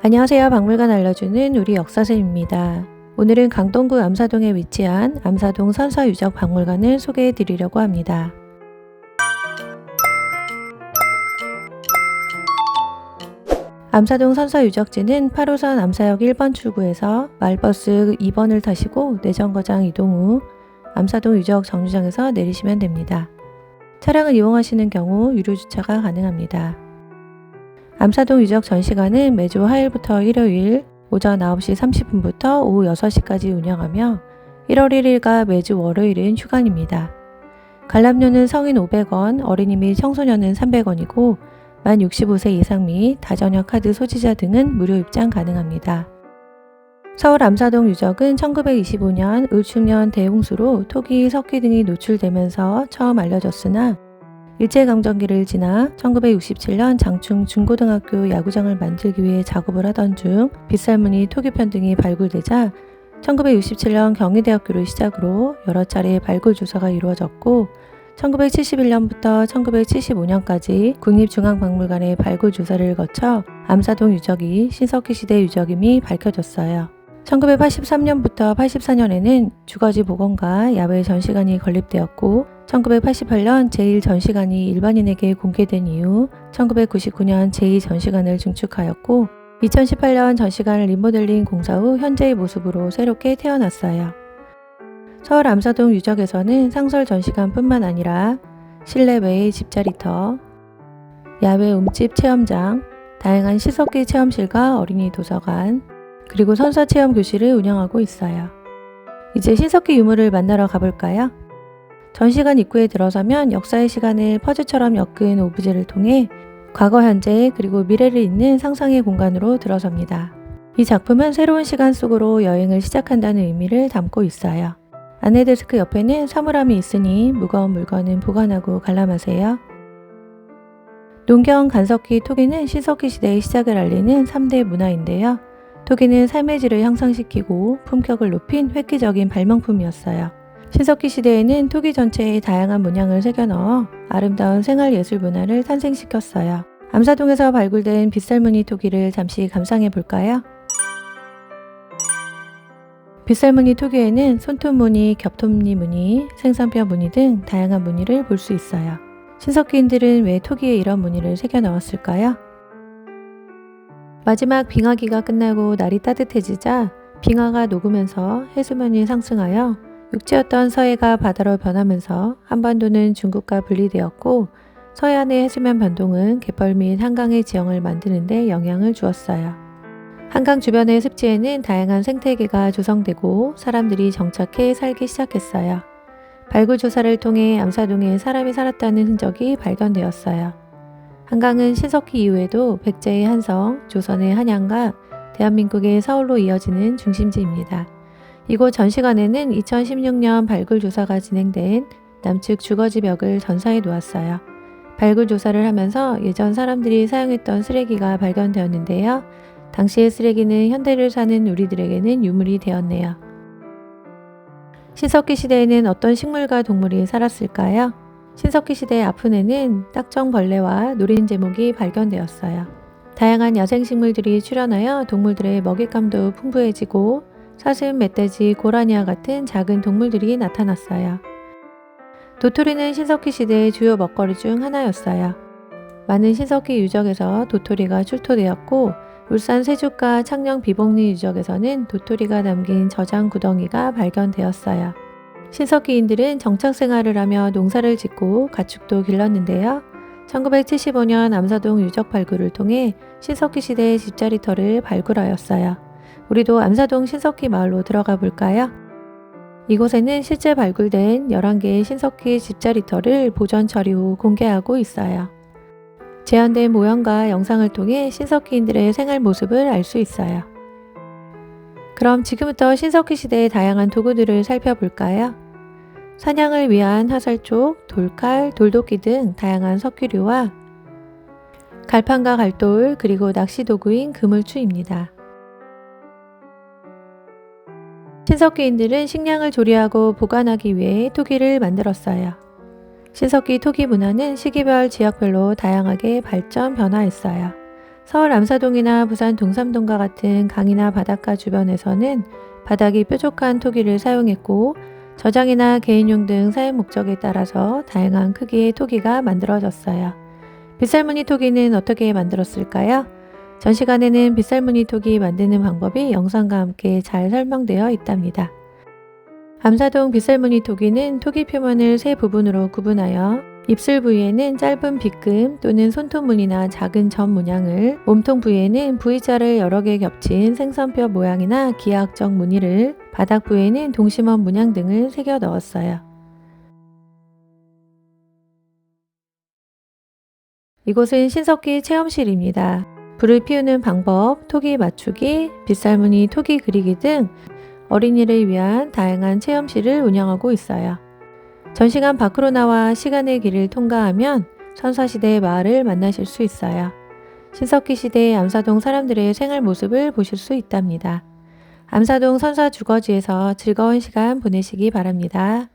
안녕하세요. 박물관 알려주는 우리 역사쌤입니다. 오늘은 강동구 암사동에 위치한 암사동 선사유적 박물관을 소개해 드리려고 합니다. 암사동 선사유적지는 8호선 암사역 1번 출구에서 마을버스 2번을 타시고 내정거장 이동 후 암사동 유적 정류장에서 내리시면 됩니다. 차량을 이용하시는 경우 유료 주차가 가능합니다. 암사동 유적 전시관은 매주 화요일부터 일요일 오전 9시 30분부터 오후 6시까지 운영하며 1월 1일과 매주 월요일은 휴관입니다. 관람료는 성인 500원, 어린이 및 청소년은 300원이고 만 65세 이상 및 다전역 카드 소지자 등은 무료 입장 가능합니다. 서울 암사동 유적은 1925년 을충년 대홍수로 토기, 석기 등이 노출되면서 처음 알려졌으나 일제강점기를 지나 1967년 장충 중고등학교 야구장을 만들기 위해 작업을 하던 중 빗살무늬 토기편 등이 발굴되자 1967년 경희대학교를 시작으로 여러 차례 발굴 조사가 이루어졌고 1971년부터 1975년까지 국립중앙박물관의 발굴 조사를 거쳐 암사동 유적이 신석기 시대 유적임이 밝혀졌어요. 1983년부터 84년에는 주거지 복원과 야외 전시관이 건립되었고 1988년 제1전시관이 일반인에게 공개된 이후 1999년 제2전시관을 증축하였고 2018년 전시관 리모델링 공사 후 현재의 모습으로 새롭게 태어났어요. 서울 암사동 유적에서는 상설 전시관뿐만 아니라 실내외의 집자리터, 야외 음집 체험장, 다양한 시석기 체험실과 어린이 도서관, 그리고 선사 체험 교실을 운영하고 있어요. 이제 신석기 유물을 만나러 가볼까요? 전시관 입구에 들어서면 역사의 시간을 퍼즐처럼 엮은 오브제를 통해 과거, 현재, 그리고 미래를 잇는 상상의 공간으로 들어섭니다. 이 작품은 새로운 시간 속으로 여행을 시작한다는 의미를 담고 있어요. 안내 데스크 옆에는 사물함이 있으니 무거운 물건은 보관하고 관람하세요. 농경, 간석기, 토기는 신석기 시대의 시작을 알리는 3대 문화인데요. 토기는 삶의 질을 향상시키고 품격을 높인 획기적인 발명품이었어요. 신석기 시대에는 토기 전체에 다양한 문양을 새겨 넣어 아름다운 생활 예술 문화를 탄생시켰어요. 암사동에서 발굴된 빗살무늬 토기를 잠시 감상해 볼까요? 빗살무늬 토기에는 손톱 무늬, 겹톱니 무늬, 생선뼈 무늬 등 다양한 무늬를 볼 수 있어요. 신석기인들은 왜 토기에 이런 무늬를 새겨 넣었을까요? 마지막 빙하기가 끝나고 날이 따뜻해지자 빙하가 녹으면서 해수면이 상승하여 육지였던 서해가 바다로 변하면서 한반도는 중국과 분리되었고 서해안의 해수면 변동은 갯벌 및 한강의 지형을 만드는 데 영향을 주었어요. 한강 주변의 습지에는 다양한 생태계가 조성되고 사람들이 정착해 살기 시작했어요. 발굴 조사를 통해 암사동에 사람이 살았다는 흔적이 발견되었어요. 한강은 신석기 이후에도 백제의 한성, 조선의 한양과 대한민국의 서울로 이어지는 중심지입니다. 이곳 전시관에는 2016년 발굴 조사가 진행된 남측 주거지 벽을 전사해 놓았어요. 발굴 조사를 하면서 예전 사람들이 사용했던 쓰레기가 발견되었는데요. 당시의 쓰레기는 현대를 사는 우리들에게는 유물이 되었네요. 신석기 시대에는 어떤 식물과 동물이 살았을까요? 신석기 시대 아픈에는 딱정벌레와 노린 제목이 발견되었어요. 다양한 야생식물들이 출현하여 동물들의 먹잇감도 풍부해지고 사슴, 멧돼지, 고라니와 같은 작은 동물들이 나타났어요. 도토리는 신석기 시대의 주요 먹거리 중 하나였어요. 많은 신석기 유적에서 도토리가 출토되었고 울산 세주가 창녕 비봉리 유적에서는 도토리가 담긴 저장 구덩이가 발견되었어요. 신석기인들은 정착 생활을 하며 농사를 짓고 가축도 길렀는데요. 1975년 암사동 유적 발굴을 통해 신석기 시대의 집자리터를 발굴하였어요. 우리도 암사동 신석기 마을로 들어가 볼까요? 이곳에는 실제 발굴된 11개의 신석기 집자리터를 보존 처리 후 공개하고 있어요. 재현된 모형과 영상을 통해 신석기인들의 생활 모습을 알 수 있어요. 그럼 지금부터 신석기 시대의 다양한 도구들을 살펴볼까요? 사냥을 위한 화살촉, 돌칼, 돌도끼 등 다양한 석기류와 갈판과 갈돌, 그리고 낚시 도구인 그물추입니다. 신석기인들은 식량을 조리하고 보관하기 위해 토기를 만들었어요. 신석기 토기 문화는 시기별 지역별로 다양하게 발전 변화했어요. 서울 암사동이나 부산 동삼동과 같은 강이나 바닷가 주변에서는 바닥이 뾰족한 토기를 사용했고 저장이나 개인용 등 사용 목적에 따라서 다양한 크기의 토기가 만들어졌어요. 빗살무늬 토기는 어떻게 만들었을까요? 전 시간에는 빗살무늬 토기 만드는 방법이 영상과 함께 잘 설명되어 있답니다. 암사동 빗살무늬 토기는 토기 표면을 세 부분으로 구분하여 입술 부위에는 짧은 빗금 또는 손톱무늬나 작은 점 문양을, 몸통 부위에는 V자를 여러 개 겹친 생선뼈 모양이나 기하학적 무늬를, 바닥 부위에는 동심원 문양 등을 새겨 넣었어요. 이곳은 신석기 체험실입니다. 불을 피우는 방법, 토기 맞추기, 빗살무늬 토기 그리기 등 어린이를 위한 다양한 체험실을 운영하고 있어요. 전시관 밖으로 나와 시간의 길을 통과하면 선사시대의 마을을 만나실 수 있어요. 신석기 시대의 암사동 사람들의 생활 모습을 보실 수 있답니다. 암사동 선사 주거지에서 즐거운 시간 보내시기 바랍니다.